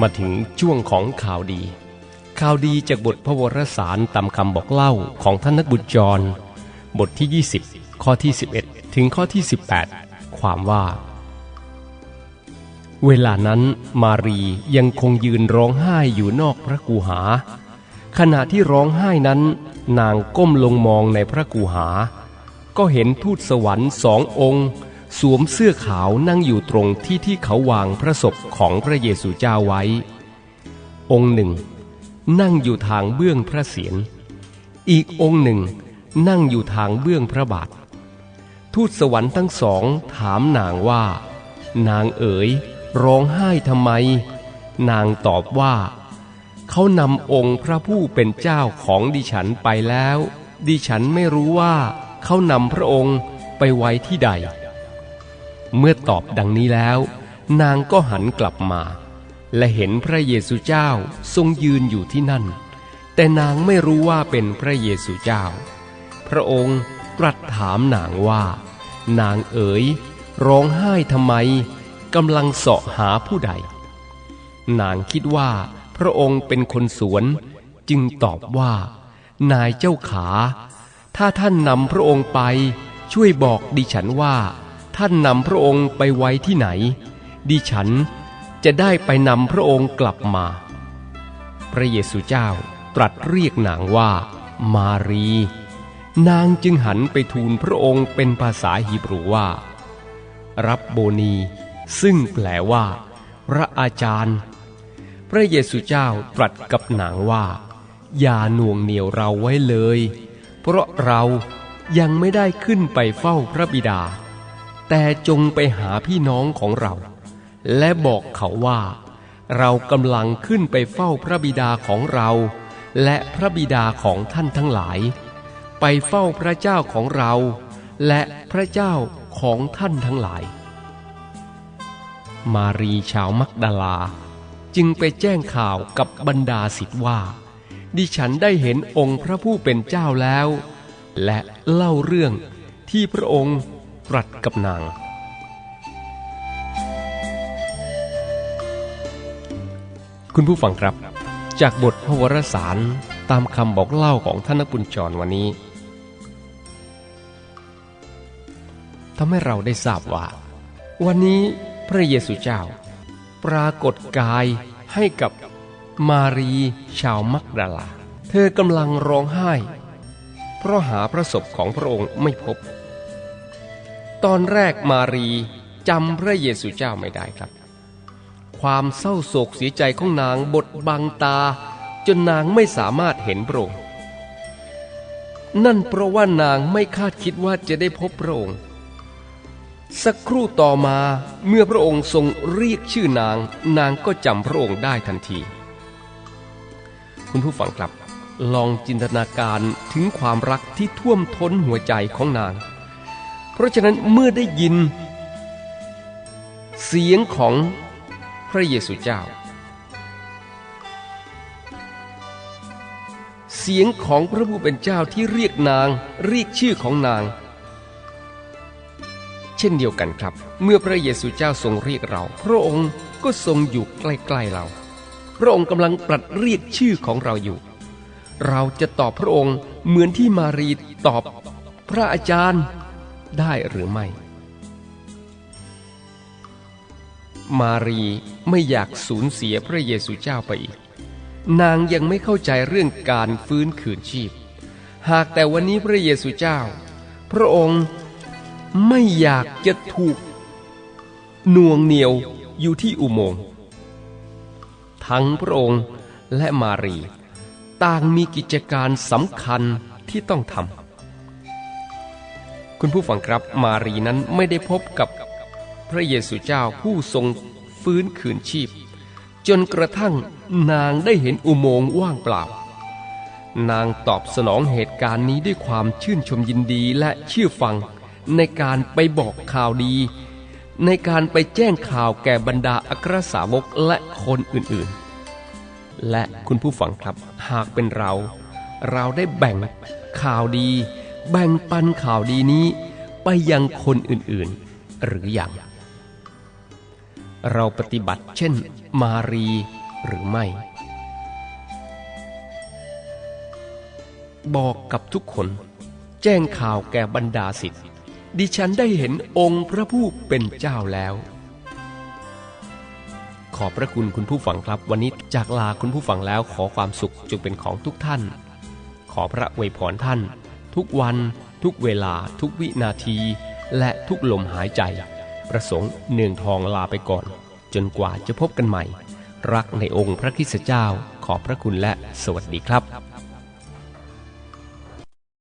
มาถึงช่วงของข่าวดี ข่าวดีจากบทพระวรสารตามคำบอกเล่าของท่านนักบุญจร บทที่ 20 ข้อที่ 11 ถึงข้อที่ 18 ความว่า เวลานั้นมารียังคงยืนร้องไห้อยู่นอกพระกูหา ขณะที่ร้องไห้นั้น นางก้มลงมองในพระกูหา ก็เห็นทูตสวรรค์สององค์ สวมเสื้อขาวนั่งอยู่ตรงที่ที่เขาวางพระศพของพระเยซูเจ้าไว้ องค์หนึ่ง นั่งอยู่ทางเบื้องพระเศียร อีกองค์หนึ่ง นั่งอยู่ทางเบื้องพระบาท ทูตสวรรค์ทั้งสองถามนางว่า นางเอ๋ยร้องไห้ทำไม นางตอบว่า เขานำองค์พระผู้เป็นเจ้าของดิฉันไปแล้ว ดิฉันไม่รู้ว่าเขานำพระองค์ไปไว้ที่ใด เมื่อตอบดังนี้แล้ว นางก็หันกลับมา และเห็นพระเยซูเจ้าทรงยืนอยู่ที่นั่น แต่นางไม่รู้ว่าเป็นพระเยซูเจ้า พระองค์ตรัสถามนางว่า นางเอ๋ยร้องไห้ทำไมกำลังเสาะหาผู้ใด นางคิดว่าพระองค์เป็นคนสวนจึงตอบว่า นายเจ้าขา ถ้าท่านนำพระองค์ไปช่วยบอกดิฉันว่า ท่านนำพระองค์ไปไว้ที่ไหน ดิฉันจะได้ไปนำพระองค์กลับมา พระเยซูเจ้าตรัสเรียกนางว่า มารี นางจึงหันไปทูลพระองค์เป็นภาษาฮีบรูว่า รับโบนี ซึ่งแปลว่า พระอาจารย์ พระเยซูเจ้าตรัสกับนางว่า อย่าหน่วงเหนียวเราไว้เลย เพราะเรายังไม่ได้ขึ้นไปเฝ้าพระบิดา แต่จงไปหาพี่น้องของเรา และบอกเขาว่า เรากำลังขึ้นไปเฝ้าพระบิดาของเรา และพระบิดาของท่านทั้งหลาย ไปเฝ้าพระเจ้าของเรา และพระเจ้าของท่านทั้งหลาย มารีชาวมักดาลา จึงไปแจ้งข่าวกับบรรดาสิทธิ์ว่า ดิฉันได้เห็นองค์พระผู้เป็นเจ้าแล้ว และเล่าเรื่องที่พระองค์ ตรัสกับนาง คุณผู้ฟังครับ จากบทพระวรสารตามคำบอกเล่าของท่านนักบุญจรวันนี้ทำให้เราได้ทราบว่า วันนี้พระเยซูเจ้า ปรากฏกายให้กับมารีชาวมักดาลา เธอกำลังร้องไห้ เพราะหาพระศพของพระองค์ไม่พบ ตอนแรกมารีจำพระเยซูเจ้าไม่ได้ครับ ความเศร้าโศกเสียใจของนางบดบังตา จนนางไม่สามารถเห็นพระองค์นั่นเพราะว่านางไม่คาดคิดว่าจะได้พบพระองค์ สักครู่ต่อมาเมื่อพระองค์ทรงเรียกชื่อนาง นางก็จำพระองค์ได้ทันที คุณผู้ฟังครับ ลองจินตนาการถึงความรักที่ท่วมท้นหัวใจของนาง เพราะฉะนั้นเมื่อได้ยิน เสียงของพระเยซูเจ้า เสียงของพระผู้เป็นเจ้าที่เรียกนางเรียกชื่อของนาง เช่นเดียวกันครับ เมื่อพระเยซูเจ้าทรงเรียกเรา พระองค์ก็ทรงอยู่ใกล้ๆเรา พระองค์กำลังตรัสเรียกชื่อของเราอยู่ เราจะตอบพระองค์เหมือนที่มารีตอบพระอาจารย์ ได้หรือไม่ มารีไม่อยากสูญเสียพระเยซูเจ้าไปอีก นางยังไม่เข้าใจเรื่องการฟื้นคืนชีพ หากแต่วันนี้พระเยซูเจ้า พระองค์ไม่อยากจะถูกน่วงเหนียวอยู่ที่อุโมงค์ทั้งพระองค์และมารี ต่างมีกิจการสำคัญที่ต้องทำ คุณผู้ฟังครับมารีนั้นไม่ได้พบกับพระเยซูเจ้าผู้ทรงฟื้นคืนชีพ จนกระทั่งนางได้เห็นอุโมงค์ว่างเปล่า นางตอบสนองเหตุการณ์นี้ด้วยความชื่นชมยินดีและเชื่อฟังในการไปบอกข่าวดี ในการไปแจ้งข่าวแก่บรรดาอัครสาวกและคนอื่นๆ และคุณผู้ฟังครับหากเป็นเรา เราได้แบ่งข่าวดี แบ่งปันข่าวดีนี้ไปยังคนอื่นๆ หรืออยัง เราปฏิบัติเช่นมารีหรือไม่ บอกกับทุกคน แจ้งข่าวแก่บรรดาสิทธิ์ดิฉันได้เห็นองค์พระผู้เป็นเจ้าแล้ว ขอบพระคุณคุณผู้ฟังครับ วันนี้จากลาคุณผู้ฟังแล้วขอความสุขจงเป็นของทุกท่าน ขอพระอวยพรท่าน ทุกวัน ทุกเวลา ทุกวินาที และทุกลมหายใจ ประสงค์เนืองทองลาไปก่อน จนกว่าจะพบกันใหม่ รักในองค์พระคิสเจ้าขอบพระคุณและสวัสดีครับ